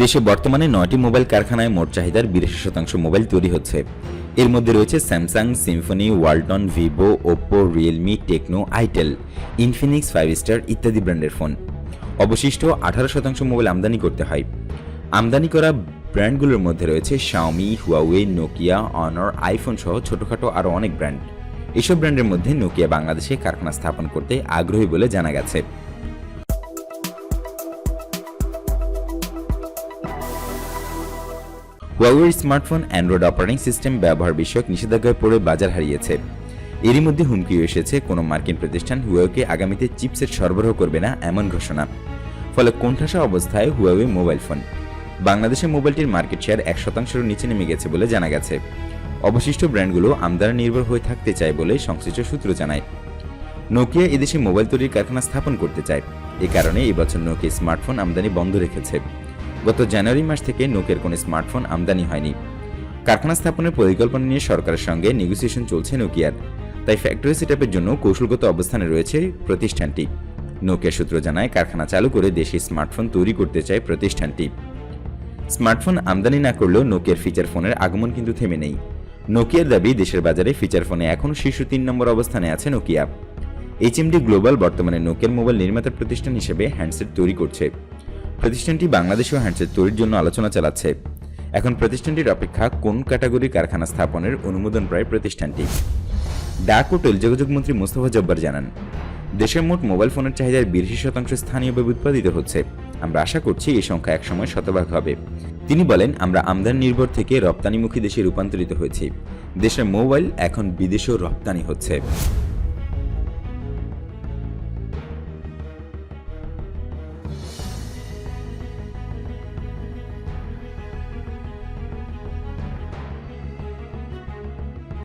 দেশে বর্তমানে নয়টি মোবাইল কারখানায় মোট চাহিদার বিরাশি শতাংশ মোবাইল তৈরি হচ্ছে। এর মধ্যে রয়েছে Samsung, Symphony, Walton, Vivo Oppo Realme, Tecno, Itel, Infinix, Five Star ইত্যাদি ব্র্যান্ডের ফোন। অবশিষ্ট আঠারো শতাংশ মোবাইল আমদানি করতে হয়। আমদানি করা ব্র্যান্ডগুলোর মধ্যে রয়েছে Xiaomi Huawei Nokia Honor iPhone সহ ছোটখাটো আরও অনেক ব্র্যান্ড। এসব ব্র্যান্ডের মধ্যে নোকিয়া বাংলাদেশে কারখানা স্থাপন করতে আগ্রহী বলে জানা গেছে। হুয়াওয়ের স্মার্টফোন অ্যান্ড্রয়েড অপারেটিং সিস্টেম ব্যবহার বিষয়ক নিষেধাজ্ঞায় পড়ে বাজার হারিয়েছে। এরই মধ্যে হুমকি এসেছে, কোনো মার্কিন প্রতিষ্ঠান হুয়াওকে আগামীতে চিপসেট সরবরাহ করবে না এমন ঘোষণা। ফলে কোণঠাসা অবস্থায় হুয়াওয়ে মোবাইল ফোন বাংলাদেশে মোবাইলটির মার্কেট শেয়ার এক শতাংশের নিচে নেমে গেছে বলে জানা গেছে। অবশিষ্ট ব্র্যান্ডগুলো আমদানি নির্ভর হয়ে থাকতে চায় বলে সংশ্লিষ্ট সূত্র জানায়। নোকিয়া এদেশে মোবাইল তৈরির কারখানা স্থাপন করতে চায়। এ কারণে এবছর নোকিয়া স্মার্টফোন আমদানি বন্ধ রেখেছে। গত জানুয়ারি মাস থেকে নোকের কোনো স্মার্টফোন আমদানি হয়নি। কারখানা স্থাপনের পরিকল্পনা নিয়ে সরকারের সঙ্গে নেগোসিয়েশন চলছে নোকিয়ার। তাই ফ্যাক্টরি সেটআপের জন্য কৌশলগত অবস্থানে রয়েছে প্রতিষ্ঠানটি। নোকিয়া সূত্র জানায়, কারখানা চালু করে দেশে স্মার্টফোন তৈরি করতে চায় প্রতিষ্ঠানটি। স্মার্টফোন আমদানি না করলেও নোকিয়ার ফিচার ফোনের আগমন কিন্তু থেমে নেই। নোকিয়ার দাবি, দেশের বাজারে ফিচার ফোনে এখনও শীর্ষ তিন নম্বর অবস্থানে আছে নোকিয়া। এইচএমডি গ্লোবাল বর্তমানে নোকিয়ার মোবাইল নির্মাতা প্রতিষ্ঠান হিসেবে হ্যান্ডসেট তৈরি করছে। প্রতিষ্ঠানটি বাংলাদেশেও হ্যান্ডসেট তৈরির জন্য আলোচনা চালাচ্ছে। এখন প্রতিষ্ঠানটির অপেক্ষা কোন ক্যাটাগরি কারখানা স্থাপনের অনুমোদন প্রায় প্রতিষ্ঠানটি। ডাক ও টেলিযোগাযোগ মন্ত্রী মোস্তফা জব্বার জানান, দেশের মোট মোবাইল ফোনের চাহিদার বিরাশি শতাংশ স্থানীয়ভাবে উৎপাদিত হচ্ছে। আমরা আশা করছি এই সংখ্যা একসময় শতভাগ হবে। তিনি বলেন, আমরা আমদানি নির্ভর থেকে রপ্তানিমুখী দেশে রূপান্তরিত হয়েছি। দেশের মোবাইল এখন বিদেশেও রপ্তানি হচ্ছে।